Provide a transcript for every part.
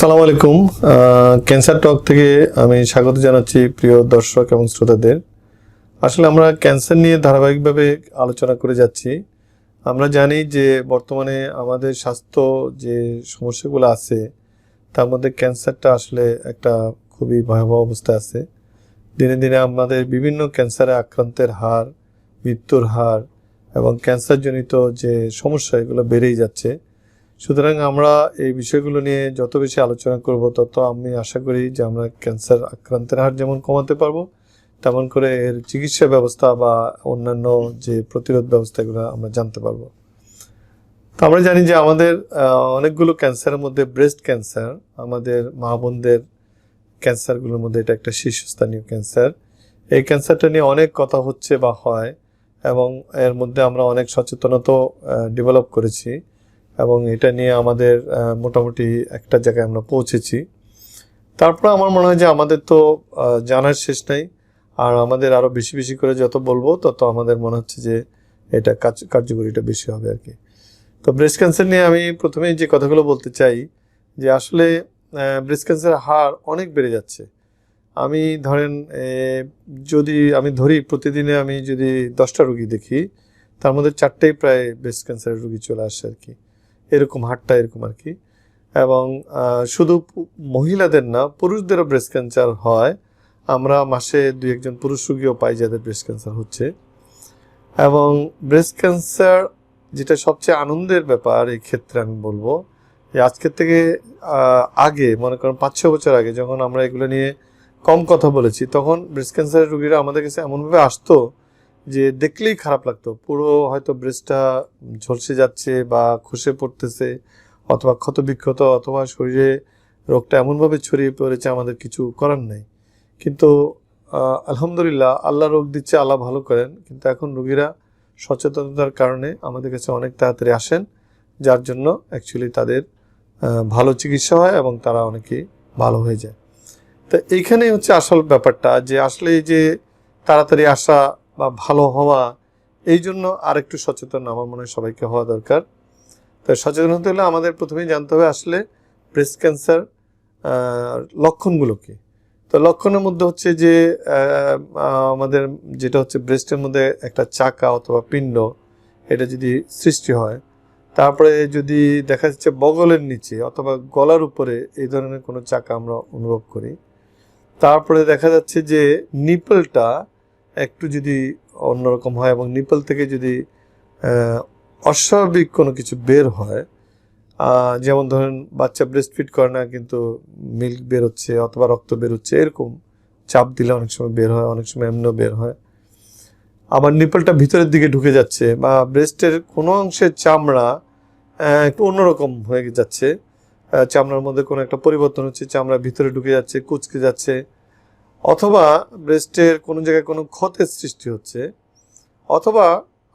সালাম আলাইকুম। ক্যান্সার টক থেকে আমি স্বাগত জানাচ্ছি প্রিয় দর্শক এবং শ্রোতাদের। আসলে আমরা ক্যান্সার নিয়ে ধারাবাহিকভাবে আলোচনা করে যাচ্ছি। আমরা জানি যে বর্তমানে আমাদের স্বাস্থ্য যে সমস্যাগুলো আছে, তার মধ্যে ক্যান্সারটা আসলে একটা খুবই ভয়াবহ অবস্থায় আছে। দিনে দিনে আমাদের বিভিন্ন ক্যান্সারে আক্রান্তের হার, মৃত্যুর হার এবং ক্যান্সারজনিত যে সমস্যা, এগুলো বেড়েই যাচ্ছে। সুতরাং আমরা এই বিষয়গুলো নিয়ে যত বেশি আলোচনা করব, তত আমি আশা করি যে আমরা ক্যান্সার আক্রান্তের হার যেমন কমাতে পারব, তেমন করে এর চিকিৎসা ব্যবস্থা বা অন্যান্য যে প্রতিরোধ ব্যবস্থাগুলো আমরা জানতে পারব। তো আমরা জানি যে আমাদের অনেকগুলো ক্যান্সারের মধ্যে ব্রেস্ট ক্যান্সার, আমাদের মা বোনদের ক্যান্সারগুলোর মধ্যে এটা একটা শীর্ষস্থানীয় ক্যান্সার। এই ক্যান্সারটা নিয়ে অনেক কথা হচ্ছে বা হয় এবং এর মধ্যে আমরা অনেক সচেতনতাও ডেভেলপ করেছি। এবং এটা নিয়ে আমাদের মোটামুটি একটা জায়গায় আমরা পৌঁছেছি। তারপর আমার মনে হয় যে আমাদের তো জানার শেষ নাই। আর আমাদের আরও বেশি বেশি করে যত বলব, তত আমাদের মনে হচ্ছে যে এটা কাজ, কার্যকরীটা বেশি হবে আর কি। তো ব্রেস্ট ক্যান্সার নিয়ে আমি প্রথমেই যে কথাগুলো বলতে চাই, যে আসলে ব্রেস্ট ক্যান্সারের হার অনেক বেড়ে যাচ্ছে। আমি ধরেন যদি আমি ধরি প্রতিদিনে আমি যদি দশটা রুগী দেখি, তার মধ্যে চারটেই প্রায় ব্রেস্ট ক্যান্সারের রুগী চলে আসে আর কি। এরকম হারটা এরকম আর কি। এবং শুধু মহিলাদের না, পুরুষদেরও ব্রেস্ট ক্যান্সার হয়। আমরা মাসে দুই একজন পুরুষ রুগীও পাই যাদের ব্রেস্ট ক্যান্সার হচ্ছে। এবং ব্রেস্ট ক্যান্সার যেটা সবচেয়ে আনন্দের ব্যাপার, এই ক্ষেত্রে আমি বলব, যে আজকের থেকে আগে, মনে করেন পাঁচ, ছ বছর আগে যখন আমরা এগুলো নিয়ে কম কথা বলেছি, তখন ব্রেস্ট ক্যান্সারের রুগীরা আমাদের কাছে এমনভাবে আসতো যে দেখলেই খারাপ লাগতো। পুরো হয়তো ব্রেস্টটা ঝলসে যাচ্ছে বা খসে পড়তেছে অথবা ক্ষতবিক্ষত অথবা শরীরে রোগটা এমনভাবে ছড়িয়ে পড়েছে আমাদের কিছু করার নেই। কিন্তু আলহামদুলিল্লাহ আল্লাহ রোগ দিচ্ছে, আল্লাহ ভালো করেন। কিন্তু এখন রোগীরা সচেতনতার কারণে আমাদের কাছে অনেক তাড়াতাড়ি আসেন, যার জন্য অ্যাকচুয়ালি তাদের ভালো চিকিৎসা হয় এবং তারা অনেকেই ভালো হয়ে যায়। তো এইখানেই হচ্ছে আসল ব্যাপারটা যে আসলে যে তাড়াতাড়ি আসা বা ভালো হওয়া, এই জন্য আরেকটু সচেতন আমার মনে হয় সবাইকে হওয়া দরকার। তো সচেতন হতে হলে আমাদের প্রথমেই জানতে হবে আসলে ব্রেস্ট ক্যান্সার লক্ষণগুলো কি? তো লক্ষণের মধ্যে হচ্ছে যে আমাদের যেটা হচ্ছে ব্রেস্টের মধ্যে একটা চাকা অথবা পিণ্ড, এটা যদি সৃষ্টি হয়, তারপরে যদি দেখা যাচ্ছে বগলের নিচে অথবা গলার উপরে এই ধরনের কোনো চাকা আমরা অনুভব করি, তারপরে দেখা যাচ্ছে যে নিপলটা একটু যদি অন্যরকম হয় এবং নিপল থেকে যদি অস্বাভাবিক কোনো কিছু বের হয় যেমন ধরেন বাচ্চা ব্রেস্ট ফিট করে না কিন্তু মিল্ক বের হচ্ছে অথবা রক্ত বের হচ্ছে, এরকম চাপ দিলে অনেক সময় বের হয়, অনেক সময় এমনিও বের হয়। আবার নিপলটা ভিতরের দিকে ঢুকে যাচ্ছে বা ব্রেস্টের কোনো অংশের চামড়া একটু অন্যরকম হয়ে যাচ্ছে। চামড়ার মধ্যে কোনো একটা পরিবর্তন হচ্ছে, চামড়া ভিতরে ঢুকে যাচ্ছে, কুচকে যাচ্ছে অথবা ব্রেস্টের কোনো জায়গায় কোনো ক্ষতের সৃষ্টি হচ্ছে, অথবা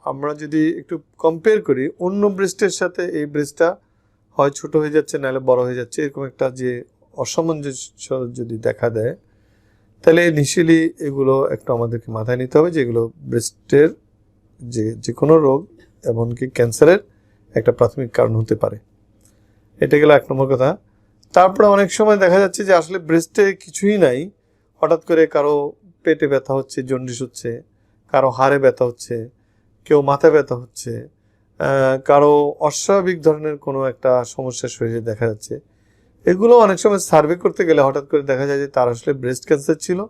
আমরা যদি একটু কম্পেয়ার করি, অন্য ব্রেস্টের সাথে এই ব্রেস্টটা হয় ছোট হয়ে যাচ্ছে, নাহলে বড় হয়ে যাচ্ছে, এরকম একটা যে অসামঞ্জস্য যদি দেখা দেয়, তাহলে ইনিশিয়ালি এগুলো একটু আমাদেরকে মাথায় নিতে হবে যে এগুলো ব্রেস্টের যে যে কোনো রোগ এমনকি ক্যান্সারের একটা প্রাথমিক কারণ হতে পারে। এটা গেল এক নম্বর কথা। তারপরে অনেক সময় দেখা যাচ্ছে যে আসলে ব্রেস্টে কিছুই নাই হঠাৎ করে কারও পেটে ব্যথা হচ্ছে, জন্ডিস হচ্ছে, কারও হাড়ে ব্যথা হচ্ছে, কেউ মাথা ব্যথা হচ্ছে কারও অস্বাভাবিক ধরনের কোনো একটা সমস্যা শরীরে দেখা যাচ্ছে। এগুলো অনেক সময় সার্ভে করতে গেলে হঠাৎ করে দেখা যায় যে তার আসলে ব্রেস্ট ক্যান্সার ছিল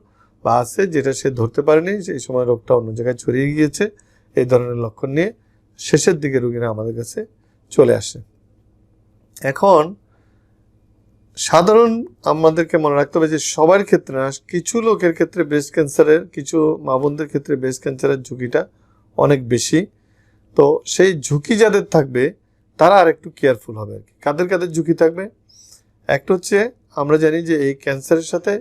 বা আছে যেটা সে ধরতে পারেনি সেই সময় রোগটা অন্য জায়গায় ছড়িয়ে গিয়েছে। এই ধরনের লক্ষণ নিয়ে শেষের দিকে রুগীরা আমাদের কাছে চলে আসে। এখন সাধারণ আমাদেরকে মনে রাখতে হবে যে সবার ক্ষেত্রে না, কিছু লোকের ক্ষেত্রে ব্রেস্ট ক্যান্সারের কিছু মা বোনদের ক্ষেত্রে ব্রেস্ট ক্যান্সারের ঝুঁকিটা অনেক বেশি। তো সেই ঝুঁকি যাদের থাকবে, তারা আর একটু কেয়ারফুল হবে আর কি কাদের কাদের ঝুঁকি থাকবে? একটা হচ্ছে, আমরা জানি যে এই ক্যান্সারের সাথে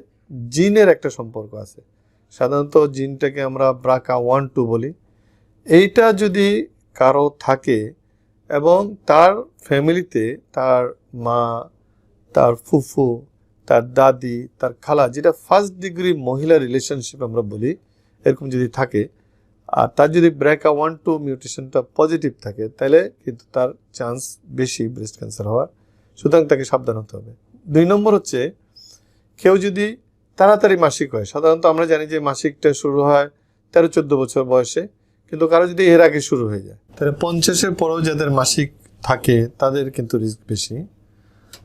জিনের একটা সম্পর্ক আছে। সাধারণত জিনটাকে আমরা ব্রাকা ওয়ান টু বলি। এইটা যদি কারও থাকে এবং তার ফ্যামিলিতে তার মা তার ফুফু, তার দাদি, তার খালা, যেটা ফার্স্ট ডিগ্রি মহিলা রিলেশনশিপ আমরা বলি, এরকম যদি থাকে, আর তার যদি ব্র্যাকা ওয়ান টু মিউটেশনটা পজিটিভ থাকে, তাহলে কিন্তু তার চান্স বেশি ব্রেস্ট ক্যান্সার হওয়ার। সুতরাং তাকে সাবধান হতে হবে। দুই নম্বর হচ্ছে, কেউ যদি তাড়াতাড়ি মাসিক হয়, সাধারণত আমরা জানি যে মাসিকটা শুরু হয় তেরো, চোদ্দ বছর বয়সে, কিন্তু কারও যদি এর আগে শুরু হয়ে যায়, তাহলে পঞ্চাশের পরেও যাদের মাসিক থাকে, তাদের কিন্তু রিস্ক বেশি।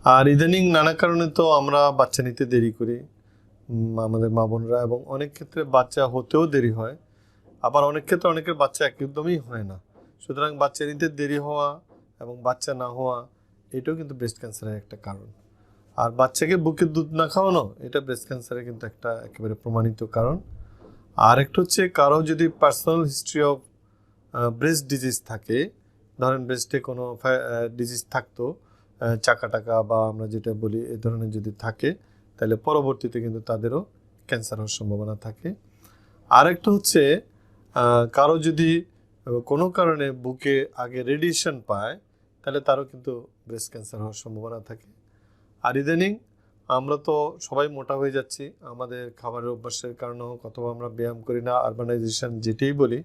আর ইদানিং নানা কারণে তো আমরা বাচ্চা নিতে দেরি করি। আমাদের মা বোনরা এবং অনেক ক্ষেত্রে বাচ্চা হতেও দেরি হয়। আবার অনেক ক্ষেত্রে অনেকের বাচ্চা একদমই হয় না। সুতরাং বাচ্চা নিতে দেরি হওয়া এবং বাচ্চা না হওয়া, এটাও কিন্তু ব্রেস্ট ক্যান্সারের একটা কারণ। আর বাচ্চাকে বুকের দুধ না খাওয়ানো, এটা ব্রেস্ট ক্যান্সারের কিন্তু একটা একেবারে প্রমাণিত কারণ। আর একটা হচ্ছে কারও যদি personal history of breast disease থাকে, ধরেন ব্রেস্টে কোনো ডিজিজ থাকতো চাকা টাকা বা আমরা যেটা বলি, এ ধরনের যদি থাকে, তাহলে পরবর্তীতে কিন্তু তাদেরও ক্যান্সার হওয়ার সম্ভাবনা থাকে। আরেকটা হচ্ছে কারও যদি কোনো কারণে বুকে আগে রেডিয়েশন পায়, তাহলে তারও কিন্তু ব্রেস্ট ক্যান্সার হওয়ার সম্ভাবনা থাকে। আর ইদানিং আমরা তো সবাই মোটা হয়ে যাচ্ছি, আমাদের খাবারের অভ্যাসের কারণে হোক অথবা আমরা ব্যায়াম করি না আরবানাইজেশন যেটাই বলি,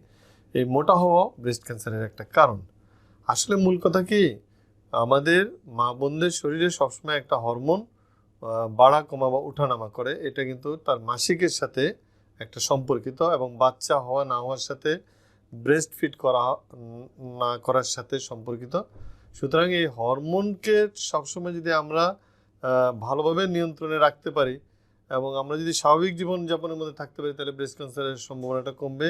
এই মোটা হওয়া ব্রেস্ট ক্যান্সারের একটা কারণ। আসলে মূল কথা কি আমাদের মা বোনদের শরীরে সবসময় একটা হরমোন বাড়া কমা বা উঠানামা করে। এটা কিন্তু তার মাসিকের সাথে একটা সম্পর্কিত এবং বাচ্চা হওয়া না হওয়ার সাথে ব্রেস্ট ফিট করা, না করার সাথে সম্পর্কিত। সুতরাং এই হরমোনকে সবসময় যদি আমরা ভালোভাবে নিয়ন্ত্রণে রাখতে পারি এবং আমরা যদি স্বাভাবিক জীবনযাপনের মধ্যে থাকতে পারি, তাহলে ব্রেস্ট ক্যান্সারের সম্ভাবনাটা কমবে।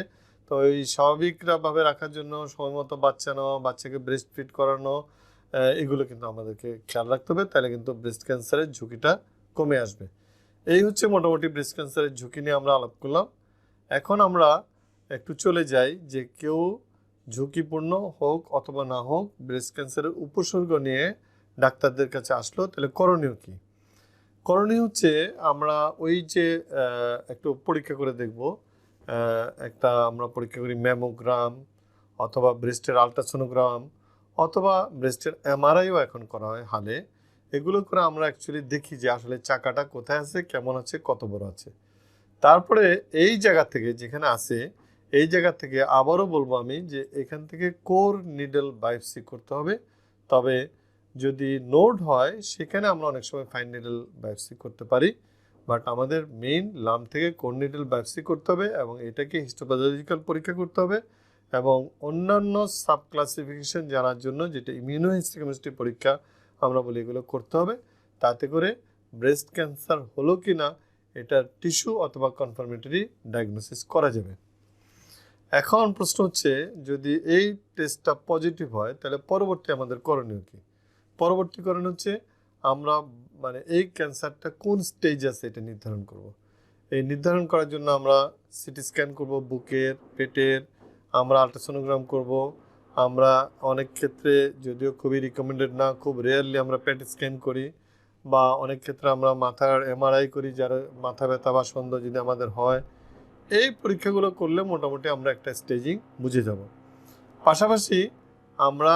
তো এই স্বাভাবিকভাবে রাখার জন্য সময় মতো বাচ্চা নেওয়া, বাচ্চাকে ব্রেস্ট ফিট করানো এগুলো কিন্তু আমাদেরকে খেয়াল রাখতে হবে, তাহলে কিন্তু ব্রেস্ট ক্যান্সারের ঝুঁকিটা কমে আসবে। এই হচ্ছে মোটামুটি ব্রেস্ট ক্যান্সারের ঝুঁকি নিয়ে আমরা আলাপ করলাম। এখন আমরা একটু চলে যাই যে কেউ ঝুঁকিপূর্ণ হোক অথবা না হোক ব্রেস্ট ক্যান্সারের উপসর্গ নিয়ে ডাক্তারদের কাছে আসলো, তাহলে করণীয় কি? করণীয় হচ্ছে আমরা ওই যে একটু পরীক্ষা করে দেখব একটা আমরা পরীক্ষা করি ম্যামোগ্রাম অথবা ব্রেস্টের আলট্রাসোনোগ্রাম অথবা ব্রেস্টের এমআরআইও এখন করা হয় হালে। এগুলো করে আমরা অ্যাকচুয়ালি দেখি যে আসলে চাকাটা কোথায় আছে, কেমন আছে, কত বড় আছে। তারপরে এই জায়গা থেকে যেখানে আছে, এই জায়গা থেকে আবারও বলব আমি যে এখান থেকে কোর নিডল বায়োপসি করতে হবে। তবে যদি নোড হয়, সেখানে আমরা অনেক সময় ফাইন নিডল বায়োপসি করতে পারি। বাট আমাদের মেইন লাম থেকে কোর নিডল বায়োপসি করতে হবে এবং এটাকে হিস্টোপ্যাথোলজিক্যাল পরীক্ষা করতে হবে। এবং অন্যান্য সাব ক্লাসিফিকেশন জানার জন্য যেটা ইমিউনোহিস্টোকেমিস্ট্রি পরীক্ষা আমরা বলি এগুলো করতে হবে। তাতে করে ব্রেস্ট ক্যান্সার হলো কি না এটার টিস্যু অথবা কনফার্মেটরি ডায়াগনোসিস করা যাবে। এখন প্রশ্ন হচ্ছে, যদি এই টেস্টটা পজিটিভ হয়, তাহলে পরবর্তী আমাদের করণীয় কি? পরবর্তী করণ হচ্ছে আমরা মানে এই ক্যান্সারটা কোন স্টেজ আছে এটা নির্ধারণ করব। এই নির্ধারণ করার জন্য আমরা সিটি স্ক্যান করব বুকের, পেটের আমরা আলট্রাসোনোগ্রাম করব। আমরা অনেক ক্ষেত্রে যদিও খুবই রিকমেন্ডেড না, খুব রেয়ারলি আমরা পেট স্ক্যান করি বা অনেক ক্ষেত্রে আমরা মাথার এমআরআই করি যারা মাথা ব্যথা বা সন্দ যদি আমাদের হয়। এই পরীক্ষাগুলো করলে মোটামুটি আমরা একটা স্টেজিং বুঝে যাব। পাশাপাশি আমরা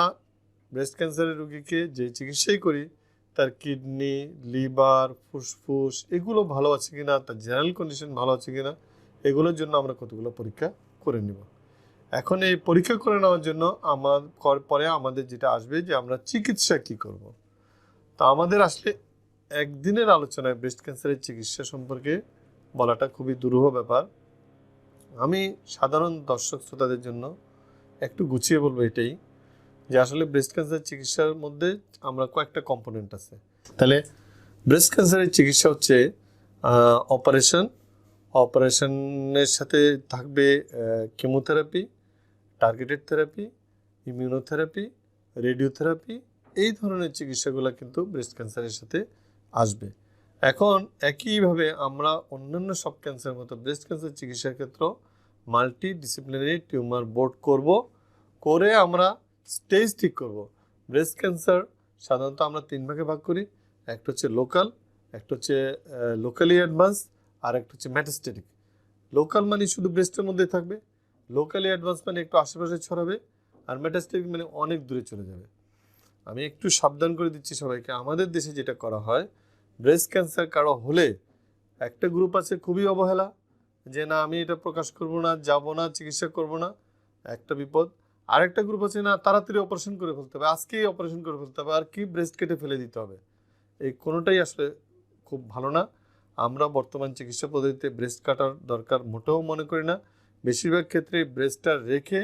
ব্রেস্ট ক্যান্সারের রুগীকে যে চিকিৎসাই করি, তার কিডনি লিভার ফুসফুস এগুলো ভালো আছে কি না তার জেনারেল কন্ডিশন ভালো আছে কি না এগুলোর জন্য আমরা কতগুলো পরীক্ষা করে নিব। এখন এই পরীক্ষা করে নেওয়ার জন্য আমার পরে আমাদের যেটা আসবে যে আমরা চিকিৎসা কি করব। তা আমাদের আসলে একদিনের আলোচনায় ব্রেস্ট ক্যান্সারের চিকিৎসা সম্পর্কে বলাটা খুবই দুরূহ ব্যাপার। আমি সাধারণ দর্শক শ্রোতাদের জন্য একটু গুছিয়ে বলব এটাই যে আসলে ব্রেস্ট ক্যান্সার চিকিৎসার মধ্যে আমরা কয়েকটা কম্পোনেন্ট আছে। তাহলে ব্রেস্ট ক্যান্সারের চিকিৎসা হচ্ছে অপারেশন অপারেশনের সাথে থাকবে chemotherapy targeted therapy immunotherapy radiotherapy এই ধরনের চিকিৎসাগুলো কিন্তু ব্রেস্ট ক্যান্সারের সাথে আসবে। এখন একইভাবে আমরা অন্যান্য সব ক্যান্সারের মতো ব্রেস্ট ক্যান্সার চিকিৎসার ক্ষেত্রেও মাল্টি ডিসিপ্লিনারি টিউমার বোর্ড করব, করে আমরা স্টেজ ঠিক করব। ব্রেস্ট ক্যান্সার সাধারণত আমরা তিন ভাগে ভাগ করি, একটা হচ্ছে লোকাল একটা হচ্ছে লোকালি অ্যাডভান্স আর একটা হচ্ছে ম্যাটাস্টেটিক লোকাল মানে শুধু ব্রেস্টের মধ্যে থাকবে লোকালি অ্যাডভান্স মানে একটু আশেপাশে ছড়াবে আর ম্যাটাস্টেটিক মানে অনেক দূরে চলে যাবে। আমি একটু সাবধান করে দিচ্ছি সবাইকে, আমাদের দেশে যেটা করা হয় ব্রেস্ট ক্যান্সার কারও হলে একটা গ্রুপ আছে খুবই অবহেলা, যে না আমি এটা প্রকাশ করব না, যাব না, চিকিৎসা করব না, একটা বিপদ। আরেকটা গ্রুপ আছে না, তাড়াতাড়ি অপারেশন করে ফেলতে হবে, আজকেই অপারেশন করে ফেলতে হবে, আর কি ব্রেস্ট কেটে ফেলে দিতে হবে? এই কোনোটাই আসলে খুব ভালো না। আমরা বর্তমান চিকিৎসা পদ্ধতিতে ব্রেস্ট কাটার দরকার মোটেও মনে করি না। বেশিরভাগ ক্ষেত্রে ব্রেস্টটা রেখে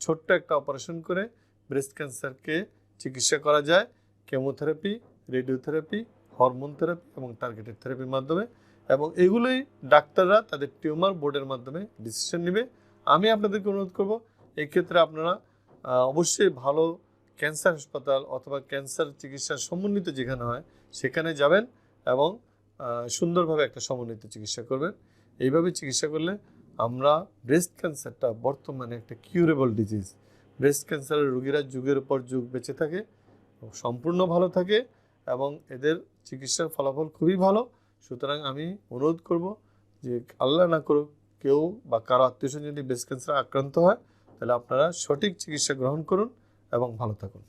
ছোট্ট একটা অপারেশন করে ব্রেস্ট ক্যান্সারকে চিকিৎসা করা যায়। কেমোথেরাপি রেডিওথেরাপি হরমোন থেরাপি এবং টার্গেটেড থেরাপির মাধ্যমে এবং এগুলোই ডাক্তাররা তাদের টিউমার বোর্ডের মাধ্যমে ডিসিশন নেবে। আমি আপনাদেরকে অনুরোধ করব, এক্ষেত্রে আপনারা অবশ্যই ভালো ক্যান্সার হাসপাতাল অথবা ক্যান্সার চিকিৎসার সমন্বিত যেখানে হয়, সেখানে যাবেন এবং সুন্দরভাবে একটা সমন্বিত চিকিৎসা করবেন। এইভাবে চিকিৎসা করলে আমরা ব্রেস্ট ক্যান্সারটা বর্তমানে একটা কিউরেবল ডিজিজ ব্রেস্ট ক্যান্সারের রোগীরা যুগের পর যুগ বেঁচে থাকে, সম্পূর্ণ ভালো থাকে এবং এদের চিকিৎসার ফলাফল খুবই ভালো। সুতরাং আমি অনুরোধ করব যে আল্লাহ না করুক কেউ বা কারও আত্মীয় যদি ব্রেস্ট ক্যান্সার আক্রান্ত হয়, তাহলে আপনারা সঠিক চিকিৎসা গ্রহণ করুন এবং ভালো থাকুন।